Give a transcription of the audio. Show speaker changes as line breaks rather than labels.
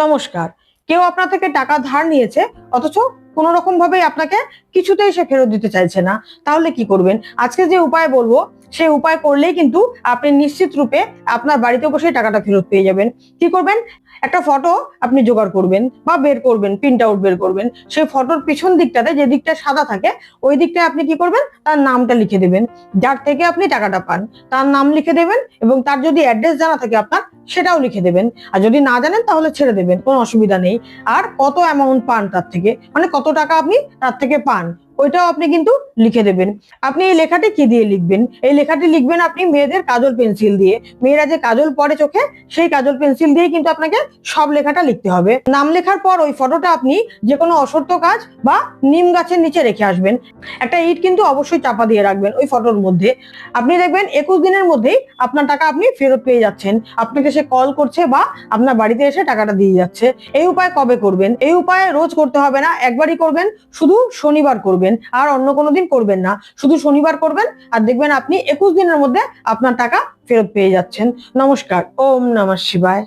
নমস্কার। কেউ আপনার থেকে টাকা ধার নিয়েছে, অথচ কোনো রকম ভাবে আপনাকে কিছুতেই সে ফেরত দিতে চাইছে না। তাহলে কি করবেন? আজকে যে উপায় বলব সেই উপায় করলেই কিন্তু আপনি নিশ্চিত রূপে আপনার বাড়িতে বসে টাকাটা ফেরত পেয়ে যাবেন। কি করবেন? একটা ফটো আপনি জোগাড় করবেন বা বের করবেন প্রিন্ট আউট বের করবেন। সেই ফটোর পিছন দিকটাতে যে দিকটা সাদা থাকে, ওই দিকটায় আপনি কি করবেন? তার নামটা লিখে দেবেন। যার থেকে আপনি টাকাটা পান, তার নাম লিখে দেবেন এবং তার যদি অ্যাড্রেস জানা থাকে আপনার সেটাও লিখে দেবেন। আর যদি না জানেন, তাহলে ছেড়ে দেবেন, কোনো অসুবিধা নেই। আর কত অ্যামাউন্ট পান তার থেকে? মানে কত টাকা আপনি তার থেকে পান? ওইটাও আপনি কিন্তু লিখে দেবেন। আপনি এই লেখাটি কি দিয়ে লিখবেন? এই লেখাটি লিখবেন আপনি মেয়েদের কাজল পেন্সিল দিয়ে। মেয়েরা যে কাজল পরে চোখে, সেই কাজল পেন্সিল দিয়ে কিন্তু আপনাকে সব লেখাটা লিখতে হবে। নাম লেখার পর ওই ফটোটা আপনি যে কোনো অসত্য কাজ বা নিম গাছের নিচে রেখে আসবেন। একটা ইট কিন্তু অবশ্যই চাপা দিয়ে রাখবেন ওই ফটোর মধ্যে। আপনি দেখবেন একুশ দিনের মধ্যেই আপনার টাকা আপনি ফেরত পেয়ে যাচ্ছেন। আপনাকে সে কল করছে বা আপনার বাড়িতে এসে টাকাটা দিয়ে যাচ্ছে। এই উপায় কবে করবেন? এই উপায় রোজ করতে হবে না। একবারই করবেন, শুধু শনিবার করবেন। আর অন্য কোনো দিন করবেন না। শুধু শনিবার করবেন আর দেখবেন আপনি একুশ দিনের মধ্যে আপনার টাকা ফেরত পেয়ে যাচ্ছেন। নমস্কার, ওম নমঃ শিবায়।